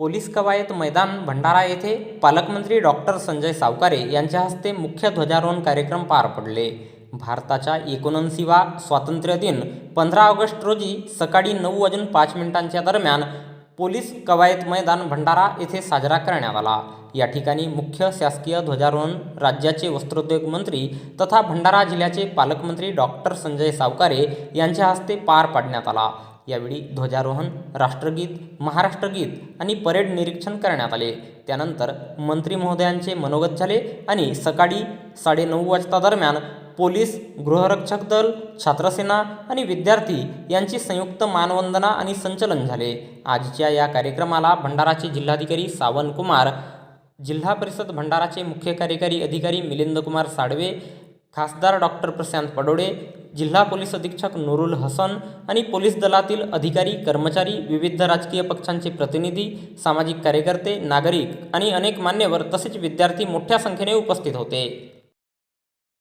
Police कवायत मैदान भंडारा येथे पालकमंत्री डॉक्टर संजय सावकारे यांच्या हस्ते मुख्य ध्वजारोहण कार्यक्रम पार पडले. भारताच्या एकोणऐंशीवा स्वातंत्र्य दिन पंधरा ऑगस्ट रोजी सकाळी नऊ वाजून पाच मिनिटांच्या दरम्यान पोलीस कवायत मैदान भंडारा येथे साजरा करण्यात आला. या ठिकाणी मुख्य शासकीय ध्वजारोहण राज्याचे वस्त्रोद्योग मंत्री तथा भंडारा जिल्ह्याचे पालकमंत्री डॉक्टर संजय सावकारे यांच्या हस्ते पार पाडण्यात आला. यावेळी ध्वजारोहण राष्ट्रगीत महाराष्ट्रगीत आणि परेड निरीक्षण करण्यात आले. त्यानंतर मंत्री महोदयांचे मनोगत झाले आणि सकाळी साडेनऊ वाजता दरम्यान पोलीस गृहरक्षक दल छात्रसेना आणि विद्यार्थी यांची संयुक्त मानवंदना आणि संचलन झाले. आजच्या या कार्यक्रमाला भंडाराचे जिल्हाधिकारी सावन कुमार जिल्हा परिषद भंडाराचे मुख्य कार्यकारी अधिकारी मिलिंद कुमार साडवे खासदार डॉक्टर प्रशांत पडोळे जिल्हा पोलीस अधीक्षक नुरुल हसन आणि पोलीस दलातील अधिकारी कर्मचारी विविध राजकीय पक्षांचे प्रतिनिधी सामाजिक कार्यकर्ते नागरिक आणि अनेक मान्यवर तसेच विद्यार्थी मोठ्या संख्येने उपस्थित होते.